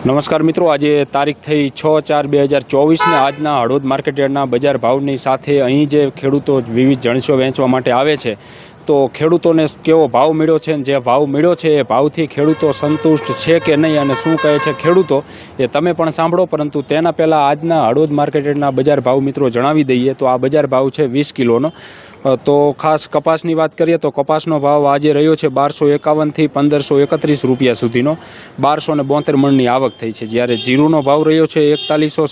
નમસ્કાર મિત્રો, આજે તારીખ થઈ છ ચાર બે હજાર ચોવીસને આજના હળવદ માર્કેટયાર્ડના બજાર ભાવની સાથે અહીં જે ખેડૂતો વિવિધ જણસો વેચવા માટે આવે છે તો ખેડૂતોને કેવો ભાવ મળ્યો છે અને જે ભાવ મળ્યો છે એ ભાવથી ખેડૂતો સંતુષ્ટ છે કે નહીં અને શું કહે છે ખેડૂતો એ તમે પણ સાંભળો, પરંતુ તેના પહેલાં આજના હળવદ માર્કેટના બજાર ભાવ મિત્રો જણાવી દઈએ. તો આ બજાર ભાવ છે વીસ કિલોનો. તો ખાસ કપાસની વાત કરીએ તો કપાસનો ભાવ આજે રહ્યો છે બારસો એકાવનથી પંદરસો એકત્રીસ રૂપિયા સુધીનો. બારસો ને બોતેર મણની આવક થઈ છે. જ્યારે જીરુનો ભાવ રહ્યો છે એકતાલીસો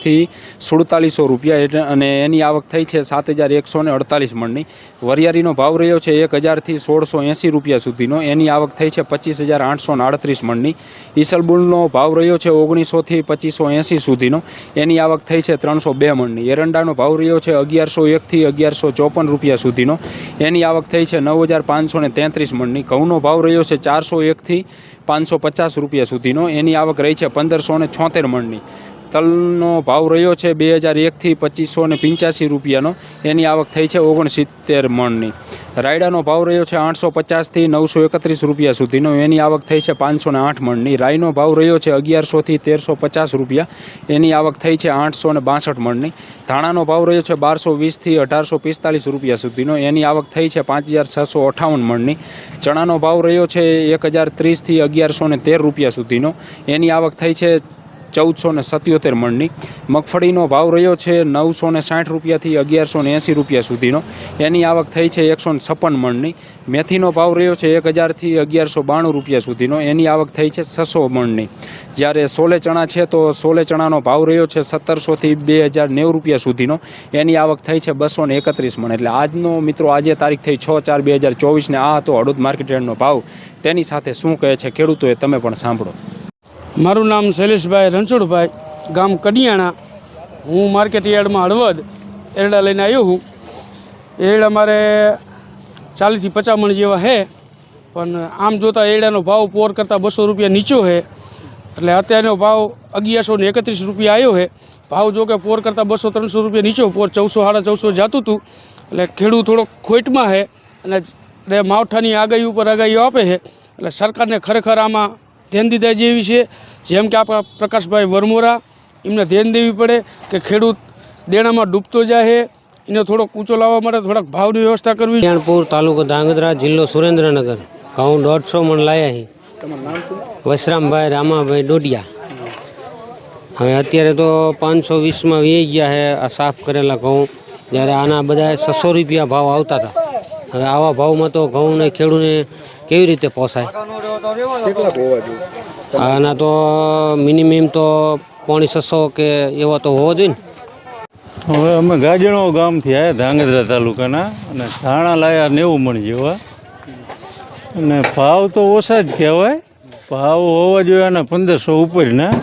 સત્તાવનથી સુડતાલીસો રૂપિયા એટલે અને એની આવક થઈ છે સાત હજાર એકસો ને અડતાલીસ મણની. વરિયાળીનો ભાવ રહ્યો છે એક હજારથી સોળસો એંસી રૂપિયા સુધીનો. એની આવક થઈ છે પચીસ હજાર આઠસો આડત્રીસ મણની. ઈસલબુલનો ભાવ રહ્યો છે ઓગણીસોથી પચીસો એંસી સુધીનો. એની આવક થઈ છે ત્રણસો બે મણની. એરંડાનો ભાવ રહ્યો છે અગિયારસો એકથી અગિયારસો ચોપન રૂપિયા સુધીનો. એની આવક થઈ છે નવ હજાર પાંચસો ને તેત્રીસ મણની. ઘઉંનો ભાવ રહ્યો છે ચારસો એકથી પાંચસો પચાસ રૂપિયા સુધીનો. એની આવક રહી છે પંદરસો ને છોતેર મણની. તલનો ભાવ રહ્યો છે બે હજાર એકથી પચીસો ને પંચ્યાસી રૂપિયાનો. એની આવક થઈ છે ઓગણસિત્તેર મણની. રાયડાનો ભાવ રહ્યો છે આઠસો પચાસથી નવસો એકત્રીસ રૂપિયા સુધીનો. એની આવક થઈ છે પાંચસો ને આઠ મણની. રાયનો ભાવ રહ્યો છે અગિયારસોથી તેરસો પચાસ રૂપિયા. એની આવક થઈ છે આઠસો ને બાસઠ મણની. ધાણાનો ભાવ રહ્યો છે બારસો વીસથી અઢારસો પિસ્તાલીસ રૂપિયા સુધીનો. એની આવક થઈ છે પાંચ હજાર છસો અઠાવન મણની. ચણાનો ભાવ રહ્યો છે એક હજાર ત્રીસથી અગિયારસો ને તેર રૂપિયા સુધીનો. એની આવક થઈ છે ચૌદસો ને સત્યોતેર મણની. મગફળીનો ભાવ રહ્યો છે નવસો ને સાઠ રૂપિયાથી અગિયારસો ને એંસી રૂપિયા સુધીનો. એની આવક થઈ છે એકસો ને છપ્પન મણની. મેથીનો ભાવ રહ્યો છે એક હજારથી અગિયારસો બાણું રૂપિયા સુધીનો. એની આવક થઈ છે છસો મણની. જ્યારે સોલે ચણા છે તો સોલે ચણાનો ભાવ રહ્યો છે સત્તરસોથી બે હજાર નેવું રૂપિયા સુધીનો. એની આવક થઈ છે બસો ને એકત્રીસ મણ. એટલે આજનો મિત્રો, આજે તારીખ થઈ છ ચાર બે હજાર ચોવીસને આ હતો હળદ માર્કેટ યાર્ડનો ભાવ. તેની સાથે શું કહે છે ખેડૂતોએ તમે પણ સાંભળો. મારું નામ શૈલેષભાઈ રણછોડભાઈ, ગામ કડિયાણા. હું માર્કેટ યાર્ડમાં હળવદ, એરડા લઈને આવ્યો હું. એરડા મારે ચાલીસથી પચાસ મણ જેવા છે પણ આમ જોતાં એરડાનો ભાવ પોર કરતાં બસો રૂપિયા નીચો છે એટલે અત્યારનો ભાવ અગિયારસો ને એકત્રીસ રૂપિયા આવ્યો છે ભાવ જો કે પોર કરતાં બસો ત્રણસો રૂપિયા નીચો, પોર ચૌદસો સાડા ચૌદસો જતું હતું એટલે ખેડૂત થોડોક ખોટમાં છે અને માવઠાની આગાહી ઉપર આગાહીઓ આપે છે એટલે સરકારને ખરેખર આમાં ધ્યાન દીધા જેવી છે. જેમ કે આપણા પ્રકાશભાઈ વરમોરા એમને ધ્યાન દેવી પડે કે ખેડૂત દેણામાં ડૂબતો જાય છે એને થોડોક ઊંચો લાવવા માટે થોડાક ભાવની વ્યવસ્થા કરવી કલ્યાણપુર તાલુકો ધાંગધ્રા જિલ્લો સુરેન્દ્રનગર. ઘઉં દોઢસો મણ લાયા છે વસરામભાઈ રામાભાઈ ડોડિયા. હવે અત્યારે તો પાંચસો વીસમાં વી ગયા છે આ સાફ કરેલા ઘઉં. જ્યારે આના બધા છસો રૂપિયા ભાવ આવતા હતા. હવે આવા ભાવમાં તો ઘઉંને ખેડૂને કેવી રીતે પોસાય? આના તો મિનિમમ તો પોણી છસો કે એવો તો હોવો જોઈએ ને. હવે અમે ગાજણો ગામથી આવ્યા ધાંગધ્રા તાલુકાના અને ધાણા લાયા નેવું મણ જેવા. અને ભાવ તો ઓછા જ કહેવાય. ભાવ હોવા જોઈએ અને પંદરસો ઉપરના.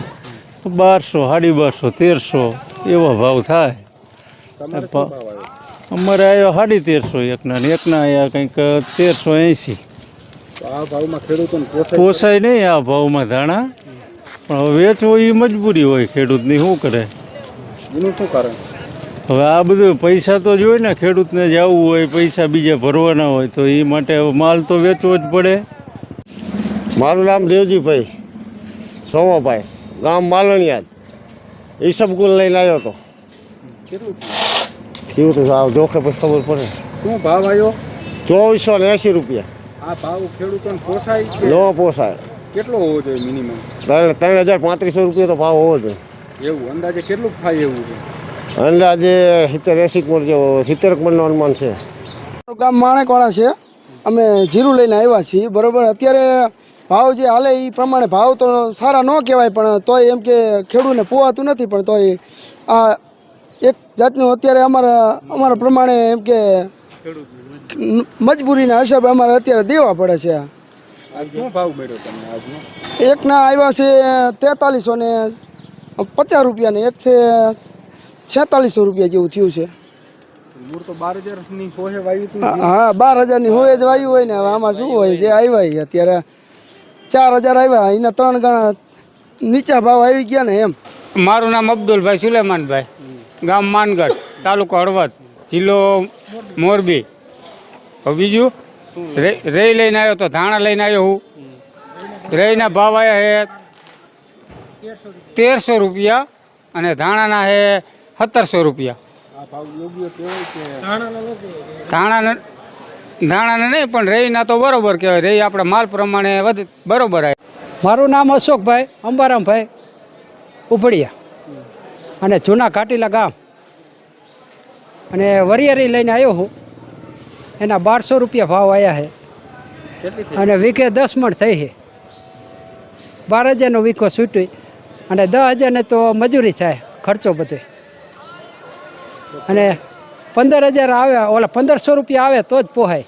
તો બારસો સાડી બારસો તેરસો એવા ભાવ થાય. અમારે આવ્યો સાડી તેરસો એકના ને એકના આવ્યા કંઈક તેરસો એંસી આ ભાવમાં ખેડૂતોને પોસાય નહીં આ ભાવમાં ધાણા. પણ હવે વેચવો એ મજબૂરી હોય ખેડૂતની શું કરે? એનું શું કારણ? હવે આ બધું પૈસા તો જોઈએ ને ખેડૂતને જવું હોય પૈસા બીજા ભરવાના હોય તો એ માટે માલ તો વેચવો જ પડે. મારું નામ દેવજીભાઈ સોમાભાઈ ગામ માલણિયા. ઈસબગુલ લઈને આવ્યો હતો. કેટલું થયું? તો જોખે પછી ખબર પડે. શું ભાવ આવ્યો? ચોવીસો ને એંસી રૂપિયા. આ ભાવ ખેડૂતોને પોસાય ન પોસાય. કેટલો હોવો જોઈએ મિનિમમ ત્રણ ત્રણ હજાર પાંત્રીસો રૂપિયા તો ભાવ હોવો જોઈએ. એવું? અંદાજે કેટલું થાય એવું છે? અંદાજે સિત્તેર એસી મણ જેવો સિત્તેર મણનો અનુમાન છે. ગામ માણેકવાળા છે. અમે જીરું લઈને આવ્યા છીએ. બરાબર? અત્યારે ભાવ જે હાલે એ પ્રમાણે ભાવ તો સારા ન કહેવાય પણ તોય એમ કે ખેડૂતને પોવાતું નથી પણ તોય આ એક જાતનું અત્યારે અમારા અમારા પ્રમાણે એમ કે મજબૂરીના હિસાબે અમારે અત્યારે દેવા પડે છે. શું ભાવ મળ્યો તમને આજનો? એકના આવ્યા છે તેતાલીસો ને પચાસ રૂપિયાને એક છે છેતાલીસો રૂપિયા જેવું થયું છે. હા, બાર હજારની હોય જ વાયુ હોય ને હવે આમાં શું હોય જે આવ્યા અત્યારે. ચાર હજાર આવ્યા એના ત્રણ ગણા નીચા ભાવ આવી ગયા ને એમ. મારું નામ અબ્દુલભાઈ સુલેમાનભાઈ ગામ માનગઢ તાલુકો હળવદ જિલ્લો મોરબી. હવે બીજું રે રેય લઈને આવ્યો તો ધાણા લઈને આવ્યો હું. રેયના ભાવ આવ્યા હે તેરસો રૂપિયા અને ધાણાના છે સત્તરસો રૂપિયા. આ ભાવ યોગ્ય કહેવાય કે ધાણાના ધાણાને નહીં પણ રહીના તો બરોબર કહેવાય. રહી આપણે માલ પ્રમાણે વધ બરોબર આવે મારું નામ અશોકભાઈ અંબારામભાઈ ઉપડિયા. અને જૂના ઘાટીલા ગામ. અને વરિયરી લઈને આવ્યો હું. એના બારસો રૂપિયા ભાવ આવ્યા છે. અને વીઘે દસ મણ થઈ છે. બાર હજારનો વીખો છૂટી અને દસ હજારને તો મજૂરી થાય ખર્ચો બધો. અને પંદર હજાર આવે ઓલા પંદરસો રૂપિયા આવે તો જ પોહાય.